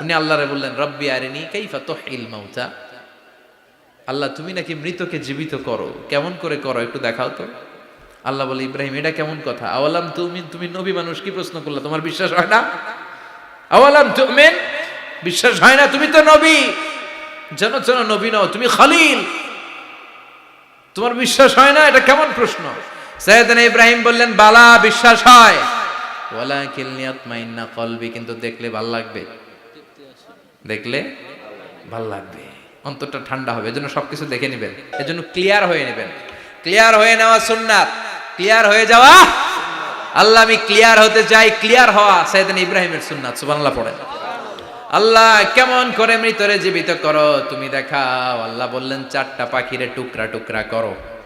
উনি আল্লাহরে বললেন, রব্বি আরিনি কাইফা তোহিল মাউতা। আল্লাহ, তুমি নাকি মৃতকে জীবিত করো। কেমন করে করো একটু দেখাও তো। আল্লাহ বলে, ইব্রাহিম, এটা কেমন কথা? আওয়ালাম তুমি তুমি নবী মানুষ, কি প্রশ্ন করলে? তোমার বিশ্বাস হয় না? আওয়ালাম তুমিন, বিশ্বাস হয় না, তুমি তো নবী। যেন যেন নবী নও, তুমি খালিল। তোমার বিশ্বাস হয় না, এটা কেমন প্রশ্ন? সৈয়দনা ইব্রাহিম বললেন, বালা, বিশ্বাস হয়। ওয়ালা কিলনিয়াত মাইন্না কলবি, কিন্তু দেখলে ভালো লাগবে। দেখলে ভালো লাগবে। অন্তরটা ঠান্ডা হবে, এজন্য সবকিছু দেখে নেবেন। এজন্য ক্লিয়ার হয়ে নেবেন। ক্লিয়ার হয়ে নেওয়া সুন্নাত। ক্লিয়ার হয়ে যাওয়া আল্লাহ আমি ক্লিয়ার হতে চাই ক্লিয়ার হওয়া সৈয়দন ইব্রাহিমের সুন্নাত, সুবহানাল্লাহ পড়েন। আল্লাহ কেমন করে মৃতরে জীবিত করো, তুমি দেখাও। আল্লাহ বললেন, চারটা পাখিরে টুকরা টুকরা করো।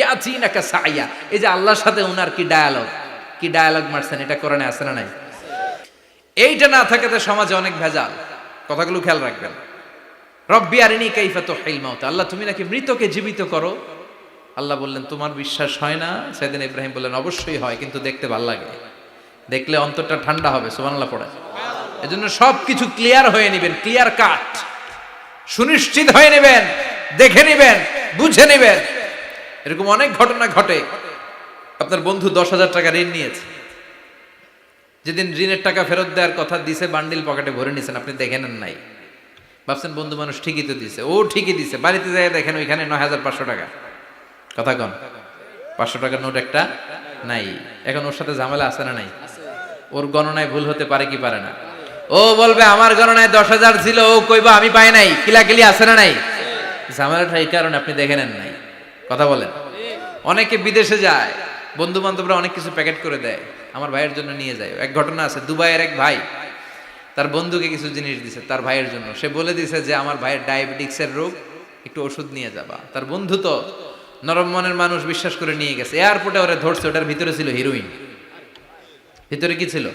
ইয়াচিনাকা সায়া এই যে আল্লাহর সাথে ওনার কি ডায়ালগ কি ডায়ালগ মারছেন? এটা কোরআনে আছে না নাই? এইটা না থাকাতে সমাজে অনেক ভেজাল। কথাগুলো খেয়াল রাখবেন। রব্বি আরিনি কাইফা তুহিল মাউত। আল্লাহ, তুমি নাকি মৃতকে জীবিত করো? আল্লাহ বললেন, তোমার বিশ্বাস হয় না? সেদিন ইব্রাহিম বললেন, অবশ্যই হয়, কিন্তু দেখতে ভালো লাগে। দেখলে অন্তরটা ঠান্ডা হবে, সুবহানাল্লাহ পড়ে। এজন্য সব কিছু ক্লিয়ার হয়ে নেবেন ক্লিয়ার কাট সুনিশ্চিত হয়ে নেবেন, দেখে নেবেন, বুঝে নেবেন। এরকম অনেক ঘটনা ঘটে। আপনার বন্ধু দশ হাজার টাকা ঋণ নিয়েছে। যেদিন ঋণের টাকা ফেরত দেওয়ার কথা দিছে, বান্ডিল পকেটে ভরে নিয়েছেন আপনি দেখে নেন নাই। ভাবছেন বন্ধু মানুষ ঠিকই তো দিছে। ও ঠিকই দিছে। বাড়িতে যাই দেখেন ওইখানে নয় হাজার পাঁচশো টাকা। কথা কন, পাঁচশো টাকার নোট একটা নাই। এখন ওর সাথে ঝামেলা আছে না নাই? ওর গণনায় ভুল হতে পারে কি পারে না? ও বলবে, আমার গণনায় দশ হাজার ছিল, ও কইবা আমি পাই নাই। কিলাকিলি আছে না নাই? ঝামেলাটা এই কারণে আপনি দেখে নেন নাই। কথা বলেন। অনেকে বিদেশে যায় বন্ধু বান্ধবরা অনেক কিছু প্যাকেট করে দেয়, আমার ভাইয়ের জন্য নিয়ে যায়। এক ঘটনা আছে, দুবাইয়ের এক ভাই, তার বন্ধুকে কিছু জিনিস দিছে, তার ভাইয়ের জন্য। সে বলে দিছে যে, আমার ভাইয়ের ডায়াবেটিক্সের রোগ, একটু ওষুধ নিয়ে যাবা। তার বন্ধু তো নরম মনের মানুষ বিশ্বাস করে নিয়ে গেছে। এয়ারপোর্টে ওরা ধরছে, ওটার ভিতরে ছিল হিরোইন ভিতরে কি ছিল?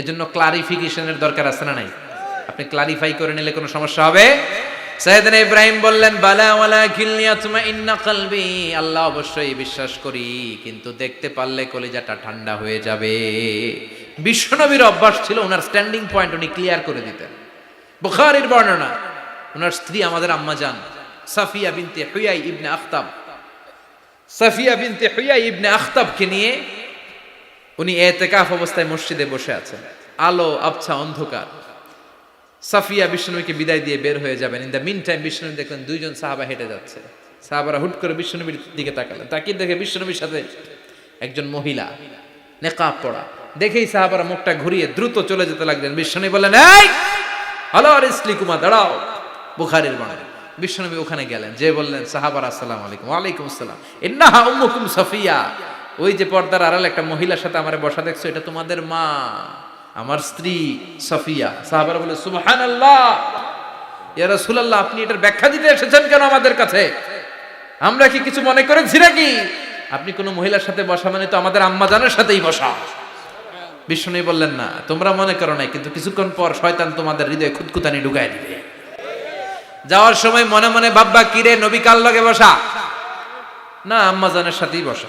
এজন্য ক্লারিফিকেশনের দরকার আছে না নাই? আপনি ক্লারিফাই করে নিলে কোনো সমস্যা হবে? সাইয়েদনা ইব্রাহিম বললেন, বালা ওয়ালা কিলনিয়াতুমা ইন্না কলবি। আল্লাহ অবশ্যই বিশ্বাস করি, কিন্তু দেখতে পারলে কলিজাটা ঠান্ডা হয়ে যাবে। বিশ্বনবীর অভ্যাস ছিল ওনার স্ট্যান্ডিং পয়েন্ট উনি ক্লিয়ার করে দিতেন। বুখারীর বর্ণনা, ওনার স্ত্রী আমাদের আম্মা জান, সাফিয়া বিনতে হুয়াই ইবনে আখতাব। সাফিয়া বিনতে হুয়াই ইবনে আখতাবকে নিয়ে উনি এতেকাফ অবস্থায় মসজিদে বসে আছেন। আলো, আবছা, অন্ধকার। সাফিয়া বিষ্ণুবীকে বিদায় দিয়ে বের হয়ে যাবেন। ইন দ্য মিন টাইম বিষ্ণুবী দেখলেন দুইজন সাহাবা হেঁটে যাচ্ছে। সাহাবারা হুট করে বিষ্ণুবীর দিকে তাকালেন। তাকিয়ে দেখে বিষ্ণুবীর সাথে একজন মহিলা, নেকাব পড়া দেখেই সাহাবারা মুখটা ঘুরিয়ে দ্রুত চলে যেতে লাগলেন। বিষ্ণুবী বললেন, এই হলো আর ইসলি কুমা, দাঁড়াও। বুখারির বাণী। বিষ্ণুনবী ওখানে গেলেন। যে বললেন, সাহাবার, আসসালাম আলাইকুম। ওয়ালাইকুম আসসালাম। ইন্নাহা উম্মুকুম সাফিয়া। ওই যে পর্দার আড়াল একটা মহিলার সাথে আমারে বসা দেখছ, এটা তোমাদের মা। আমার স্ত্রী সাফিয়া। সাহাবারা বলে, সুবহানাল্লাহ, ইয়া রাসূলুল্লাহ, আপনি এটার ব্যাখ্যা দিতে এসেছেন কেন আমাদের কাছে? আমরা কি কিছু মনে করেছি নাকি? আপনি কোনো মহিলার সাথে বসা মানে তো আমাদের আম্মাজানের সাথেই বসা। বিষ্ণু বললেন, না, তোমরা মনে করো নাই, কিন্তু কিছুক্ষণ পর শয়তান তোমাদের হৃদয়ে খুদকুতানি ঢুকায় দিবে। যাওয়ার সময় মনে মনে ভাববা কিরে নবী কাল লগে বসা? না, আম্মাজানের সাথেই বসা।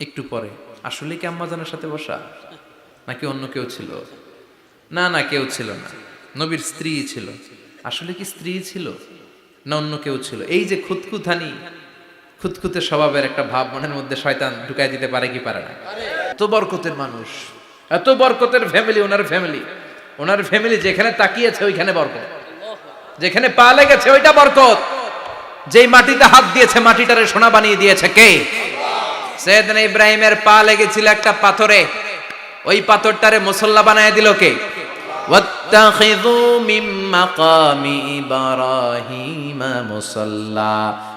একটু পরে, আসলে কি আম্মাজানের সাথে বসা? নাকি অন্য কেউ ছিল? না না কেউ ছিল না। নবীর স্ত্রী ছিল। আসলে কি স্ত্রী ছিল? না অন্য কেউ ছিল? এই যে খুতকুথানি খুতখুতে স্বভাবের একটা ভাব মনের মধ্যে শয়তান ঢুকাই দিতে পারে কি পারে না? এত বরকতের মানুষ। এত বরকতের ফ্যামিলি ওনার ফ্যামিলি ওনার ফ্যামিলি যেখানে তাকিয়েছে ওইখানে বরকত। যেখানে পা লেগেছে ওইটা বরকত। যেই মাটিতে হাত দিয়েছে মাটিটারে সোনা বানিয়ে দিয়েছে কে? সেদিন ইব্রাহিমের পা লেগেছিল একটা পাথরে। ওই পাথরটারে মুসল্লা বানায় দিল কে?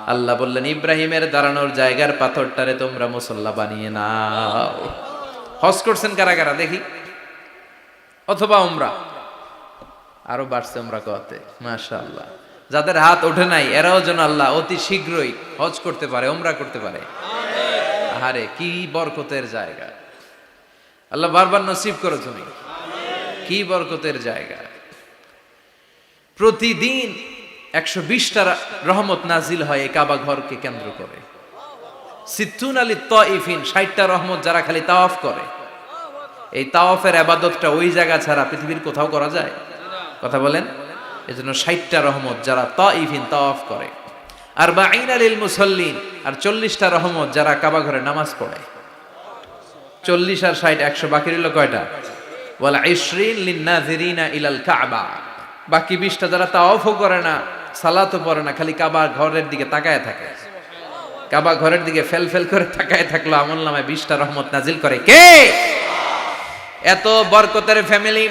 আল্লাহ বললেন ইব্রাহিমের দাঁড়ানোর জায়গার পাথরটারে তোমরা মুসল্লা বানিয়ে নাও। হস করছেন কারা কারা? দেখি। অথবা ওমরা আরও বাড়ছে উমরা কতে মাসা আল্লাহ যাদের হাত ওঠে নাই এরাও যেন আল্লাহ অতি শীঘ্রই হজ করতে পারে ওমরা করতে পারে। আহারে কি বরকতের জায়গা। আল্লাহ বারবার নসিব করো তুমি কি বরকতের জায়গা। প্রতিদিন একশো বিশটা রহমত নাজিল হয় এই কাবা ঘরকে কেন্দ্র করে। সিদ্ধুন আলী তইফিন, ষাটটা রহমত যারা খালি তাওয়াফ করে। এই তাওয়াফের আবাদতটা ওই জায়গা ছাড়া পৃথিবীর কোথাও করা যায়? কথা বলেন? এজন্য ষাটটা রহমত যারা তইফিন তাওয়াফ করে। আর বা আইন আলিল মুসল্লিন, আর চল্লিশটা রহমত যারা কাবা ঘরে নামাজ পড়ে। চল্লিশ আর ষাট, একশো, বাকি রইল কয়টা? বলে ইসরিন লিন্নাজিরিনা ইলাল কাবা। বাকি বিশটা যারা তাওয়াফও করে না, সালাতও পড়ে না, খালি কাবা ঘরের দিকে তাকায় থাকে। কাবা ঘরের দিকে ফেল ফেল করে তাকায় থাকল, আমল নামায় বিশটা রহমত নাজিল করে। কে? এত বরকতের ফ্যামিলি।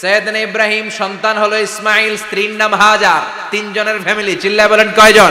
সৈয়দনা ইব্রাহিম, সন্তান হলো ইসমাইল, স্ত্রীর নাম হাজার। তিনজনের ফ্যামিলি চিল্লা বলেন কয়জন?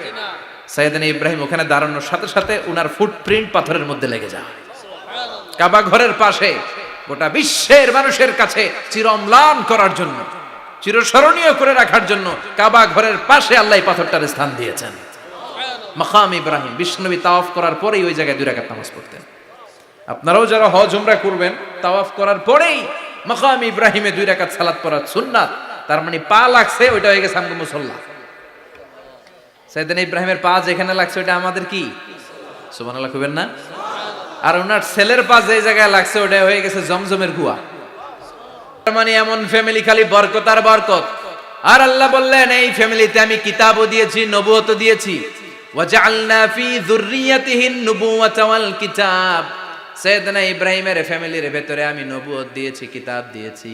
সাইয়েদান ইব্রাহিম ওখানে দাঁড়ানোর সাথে সাথে উনার ফুটপ্রিন্ট পাথরের মধ্যে লেগে যায়। কাবা ঘরের পাশে, গোটা বিশ্বের মানুষের কাছে চিরম্লান করার জন্য, চিরস্মরণীয় করে রাখার জন্য কাবা ঘরের পাশে আল্লাহ পাথরটার স্থান দিয়েছেন। মাকাম ইব্রাহিম বিষ্ণবী তাওয়াফ করার পরেই ওই জায়গায় দুই রাকাত নামাজ পড়তেন। আপনারাও যারা হজ, উমরা করবেন, তাওয়াফ করার পরেই মাকাম ইব্রাহিমে দুই রাকাত সালাত পড়ার সুন্নাত, তার মানে পা লাগছে, ওইটা হয়ে গেছে আমগো মুসল্লা। সাইদান ইব্রাহিমের পা যেখানে লাগছে, ওইটা আমাদের কি? সুবহানাল্লাহ কইবেন না? আর ওনার ছেলের পা যে জায়গায় লাগছে, ওটা হয়ে গেছে জমজমের তার মানে এমন ফ্যামিলি খালি বরকত আর বরকত। আর আল্লাহ বললেন, এই ফ্যামিলিতে আমি কিতাবও দিয়েছি, নবুয়তও দিয়েছি। ওয়াজআলনা ফি যুররিয়াতিহি নুবুওয়াতা ওয়াল কিতাব। সৈয়দনা ইব্রাহিমের ফ্যামিলির ভেতরে আমি নবুয়ত দিয়েছি, কিতাব দিয়েছি।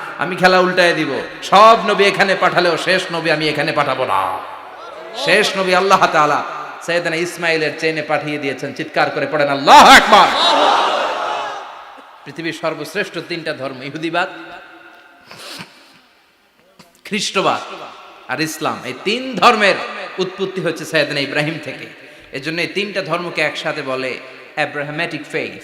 আমি খেলা উল্টায় দিব। সব নবী এখানে পাঠালেও শেষ নবী আমি এখানে পাঠাবো না। শেষ নবী আল্লাহ তাআলা সৈয়দনা ইসমাইলের চেনে পাঠিয়ে দিয়েছেন। চিৎকার করে পড়েন, আল্লাহ পৃথিবীর সর্বশ্রেষ্ঠ তিনটা ধর্ম, ইহুদিবাদ, খ্রিস্টবাদ আর ইসলাম। এই তিন ধর্মের উৎপত্তি হচ্ছে সৈয়দনা ইব্রাহিম থেকে। এজন্য এই তিনটা ধর্মকে একসাথে বলে অ্যাব্রাহামেটিক ফেইথ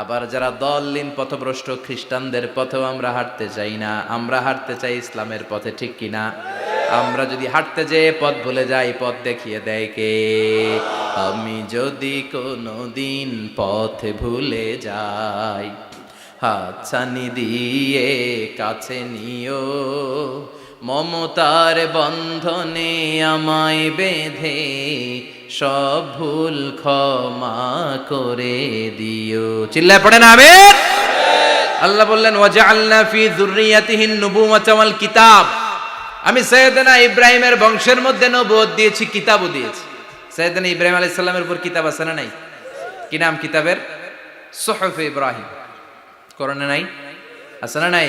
আবার যারা দলিন পথভ্রষ্ট খ্রিস্টানদের পথেও আমরা হাঁটতে চাই না, আমরা হাঁটতে চাই ইসলামের পথে, ঠিক কিনা আমরা যদি হাঁটতে যেয়ে পথ ভুলে যাই, পথ দেখিয়ে দেয় কে? আমি যদি কোনো দিন পথে ভুলে যাই হাতছানি দিয়ে কাছে নিও মমতার বন্ধনে আমায় বেঁধে সব ভুল ক্ষমা করে দিও। চিল্লায় পড়ে না আল্লাহ বললেন, ওয়াজআলনা ফি যুররিয়াতিহিন নুবুওয়াতা ওয়াল কিতাব। আমি সৈয়দনা ইব্রাহিমের বংশের মধ্যে নবুয়ত দিয়েছি, কিতাবও দিয়েছি। সৈয়দনা ইব্রাহিম আলাইহিস সালামের উপর কিতাব আছে না নাই? কি নাম কিতাবের? সুহফ ইব্রাহিম। করণে নাই? আছে না নাই?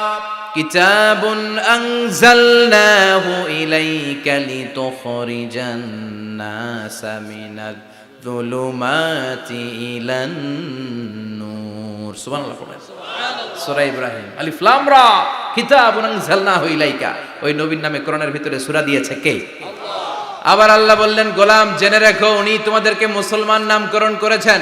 কিতাবুন আনজালনাহু ইলাইকা লিতুখরিজান নাসা মিনাল যুলুমাতি ইলান নূর। সুবহানাল্লাহ পড়েন। সূরা ইব্রাহিম। আলিফ লাম রা। কিতাবুন আনজালনাহু ইলাইকা। ওই নবীর নামে কোরআনের ভিতরে সূরা দিয়েছে কে? আবার আল্লাহ বললেন, গোলাম, জেনে রাখো, উনি তোমাদেরকে মুসলমান নামকরণ করেছেন।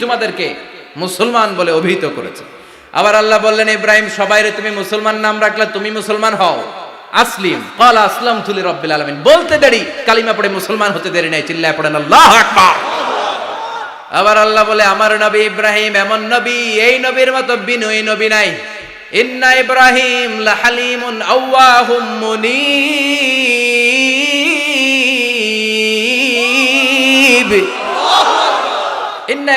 তোমাদেরকে মুসলমান বলে অভিহিত করেছে। আবার আল্লাহ বললেন, ইব্রাহিম সবাইরে তুমি মুসলমান নাম রাখলে তুমি মুসলমান হও। আসলিম আসলাম তুলি রব্বিল আলামিন। বলতে দেরি, কালিমা পড়ে মুসলমান হতে দেরি নাই, চিল্লায় পড়েন, আল্লাহু আবার আল্লাহ বলে, আমার নবী ইব্রাহিম এমন নবী, এই নবীর মতো বিনয়ী নবী নাই। ইন্না ইব্রাহিম লাহালিমুন আওয়াহুম মুনিব।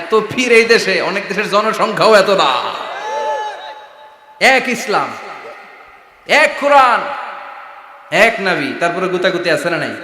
এত ফির এই দেশে, অনেক দেশের জনসংখ্যাও এত না। এক ইসলাম, এক কোরআন, এক নাবি, তারপরে গুতাগুতি আছে না নাই?